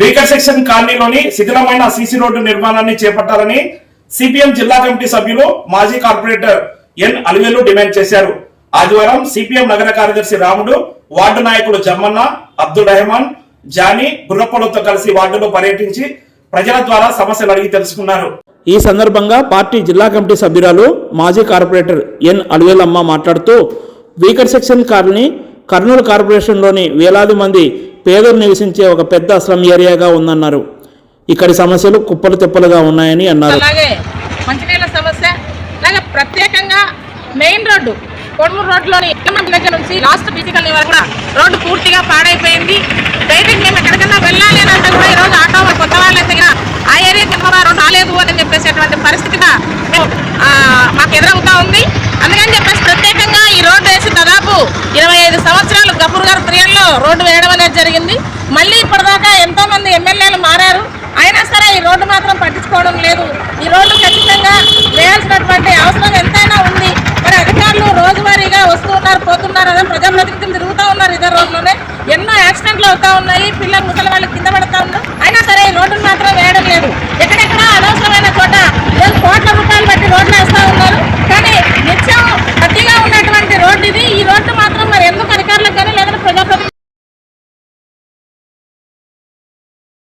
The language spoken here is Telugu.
వీకర్ సెక్షన్ కాలనీలోని శిథిలమైన సీసీ రోడ్డు నిర్మాణాన్ని చేపట్టాలని సిపిఎం జిల్లా కమిటీ సభ్యులు మాజీ కార్పొరేటర్ ఎన్ అలివేలు డిమాండ్ చేశారు. ఆదివారం సిపిఎం నగర కార్యదర్శి రాముడు వార్డు నాయకులు జమ్మన్న అబ్దుల్ రెహమాన్ జానీ గుర్రప్పలతో కలిసి వార్డులో పర్యటించి ప్రజల ద్వారా సమస్యలు అడిగి తెలుసుకున్నారు. ఈ సందర్భంగా పార్టీ జిల్లా కమిటీ సభ్యురాలు మాజీ కార్పొరేటర్ ఎన్ అలివేలమ్మ మాట్లాడుతూ వీకర్ సెక్షన్ కాలనీ కర్నూలు కార్పొరేషన్లోని వేలాది మంది పేదలు నివసించే ఒక పెద్ద స్లమ్ ఏరియాగా ఉందన్నారు. ఇక్కడి సమస్యలు కుప్పలు తెప్పలుగా ఉన్నాయని అన్నారు. అలాగే మంచినీళ్ళ సమస్య అలాగే ప్రత్యేకంగా మెయిన్ రోడ్డు కొడుమూరు రోడ్లోని ఎల్లమ్మ దగ్గర నుంచి లాస్ట్ ఫిజికల్ వరకు కూడా రోడ్డు పూర్తిగా పాడైపోయింది. దయచేసి మేము ఎక్కడికన్నా వెళ్ళాలి అని అంటే కూడా ఈరోజు ఆటో వాళ్ళు కొత్త వాళ్ళు అయితే ఆ ఏరియా కింద రోడ్డు రాలేదు అని చెప్పేసేటువంటి పరిస్థితిగా మాకు ఎదురవుతా ఉంది. అందుకని చెప్పేసి ప్రత్యేకంగా ఈ రోడ్డు వేసి దాదాపు ఇరవై ఐదు సంవత్సరాలు గఫూర్ గారు ప్రియంలో రోడ్డు మళ్ళీ ఇప్పటిదాకా ఎంతో మంది ఎమ్మెల్యేలు మారారు. అయినా సరే ఈ రోడ్డు మాత్రం పట్టించుకోవడం లేదు. ఈ రోడ్డు ఖచ్చితంగా వేయాల్సినటువంటి అవసరం ఎంతైనా ఉంది. మరి అధికారులు రోజువారీగా వస్తూ ఉన్నారు పోతున్నారు అదే ప్రజాప్రతినిధులు తిరుగుతూ ఉన్నారు ఇదే రోడ్లోనే. ఎన్నో యాక్సిడెంట్లు అవుతా ఉన్నాయి. పిల్లలు ముసలి వాళ్ళు కింద పడతా ఉన్నారు.